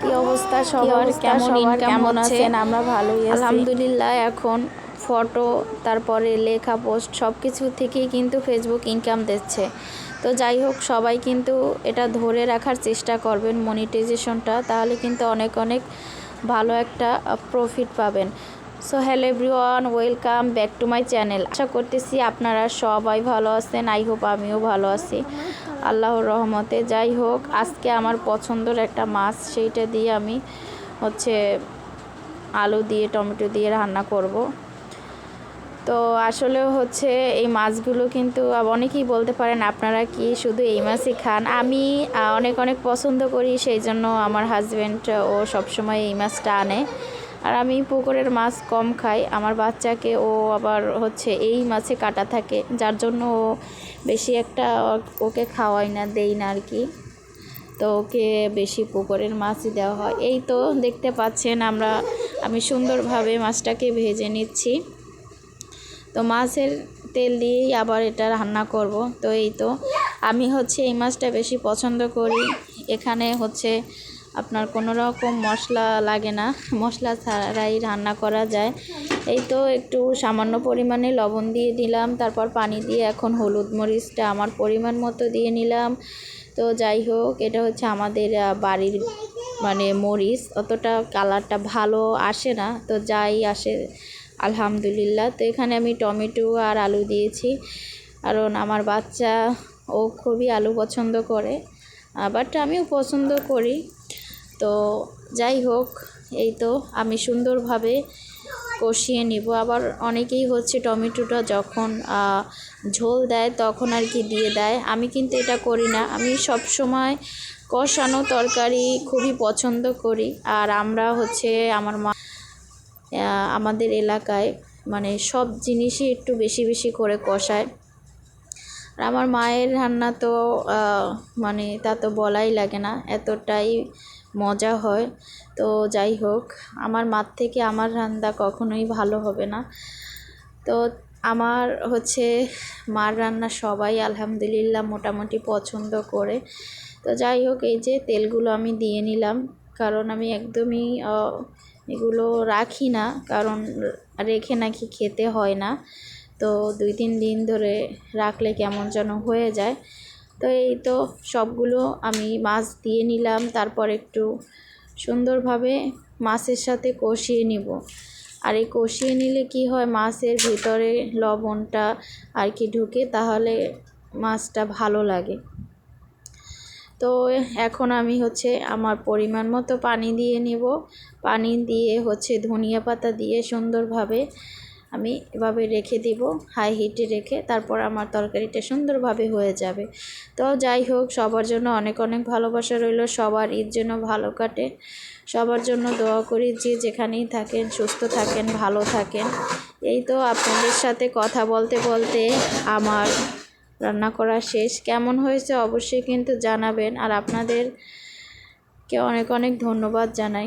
কি অবস্থা সবার কেমন ইনকাম আছেন? আমরা ভালোই আছি। আলহামদুলিল্লাহ এখন ফটো তারপরে লেখা পোস্ট সব কিছু থেকেই কিন্তু ফেসবুক ইনকাম দিচ্ছে। তো যাই হোক সবাই কিন্তু এটা ধরে রাখার চেষ্টা করবেন মনিটাইজেশনটা তাহলে কিন্তু অনেক অনেক ভালো একটা প্রফিট পাবেন। So hello everyone welcome back to my channel আশা করতেছি আপনারা সবাই ভালো আছেন। আই হোপ আমিও ভালো আছি। আল্লাহর রহমতে যাই হোক, আজকে আমার পছন্দের একটা মাছ সেইটা দিয়ে আমি হচ্ছে আলু দিয়ে, টমেটো দিয়ে রান্না করব। তো আসলে হচ্ছে এই মাছগুলো কিন্তু অনেকেই বলতে পারেন, আপনারা কি শুধু এই মাছই খান? আমি অনেক অনেক পছন্দ করি, সেই জন্য আমার হাজব্যান্ড ও সবসময় এই মাছটা আনে। আর আমি পুকুরের মাছ কম খাই। আমার বাচ্চাকে ও আবার হচ্ছে এই মাছে কাটা থাকে, যার জন্য ও বেশি একটা ওকে খাওয়াই না, দেই না আর কি। তো ওকে বেশি পুকুরের মাছই দেওয়া হয়। এই তো দেখতে পাচ্ছেন আমরা, আমি সুন্দরভাবে মাছটাকে ভেজে নিচ্ছি। তো মাছের তেল দিয়েই আবার এটা রান্না করব। তো এই তো, আমি হচ্ছে এই মাছটা বেশি পছন্দ করি। এখানে হচ্ছে আপনার কোনো রকম মশলা লাগে না। মশলা ছাড়াই রান্না করা যায়। এই তো একটু সামান্য পরিমাণে লবণ দিয়ে দিলাম, তারপর পানি দিয়ে এখন হলুদ মরিচটা আমার পরিমাণ মতো দিয়ে নিলাম। তো যাই হোক, এটা হচ্ছে আমাদের বাড়ির মানে মরিচ। অতটা কালারটা ভালো আসে না, তো যাই আসে, আলহামদুলিল্লাহ। তো এখানে আমি টমেটো আর আলু দিয়েছি। কারণ আমার বাচ্চা, ও খুবই আলু পছন্দ করে বাট আমিও পছন্দ করি। তো যাই হোক, এই তো আমি সুন্দরভাবে কষিয়ে নিব। আবার অনেকেই হচ্ছে টমেটোটা যখন ঝোল দেয় তখন আর কি দিয়ে দেয়। আমি কিন্তু এটা করি না। আমি সব সময় কষানো তরকারি খুবই পছন্দ করি। আর আমরা হচ্ছে আমার মা আমাদের এলাকায় মানে সব জিনিসই একটু বেশি বেশি করে কষায়। আর আমার মায়ের রান্না তো মানে তা তো বলাই লাগে না, এতটাই মজা হয়। তো যাই হোক, আমার মার থেকে আমার রান্না কখনোই ভালো হবে না। তো আমার হচ্ছে মার রান্না সবাই আলহামদুলিল্লাহ মোটামুটি পছন্দ করে। তো যাই হোক, এই যে তেলগুলো আমি দিয়ে নিলাম, কারণ আমি একদমই এগুলো রাখি না, কারণ রেখে নাকি খেতে হয় না। তো দুই তিন দিন ধরে রাখলে কেমন যেন হয়ে যায়। তো এই তো সবগুলো আমি মাছ দিয়ে নিলাম, তারপর একটু সুন্দরভাবে মাছের সাথে কষিয়ে নিব। আর এই কষিয়ে নিলে কি হয়, মাছের ভিতরে লবণটা আর কি ঢুকে তাহলে মাছটা ভালো লাগে। তো এখন আমি হচ্ছে আমার পরিমাণ মতো পানি দিয়ে নিব। পানি দিয়ে হচ্ছে ধনিয়া পাতা দিয়ে সুন্দরভাবে আমি এভাবে রেখে দিব হাই হিটে রেখে তারপর আমার তরকারিটা সুন্দরভাবে হয়ে যাবে। তো যাই হোক, সবার জন্য অনেক অনেক ভালোবাসা রইল, সবার ঈদ যেন ভালো কাটে। সবার জন্য দোয়া করি যে যেখানেই থাকেন, সুস্থ থাকেন, ভালো থাকেন। এই তো আপনাদের সাথে কথা বলতে বলতে আমার রান্না করা শেষ। কেমন হয়েছে অবশ্যই কিন্তু জানাবেন। আর আপনাদেরকে অনেক অনেক ধন্যবাদ জানাই।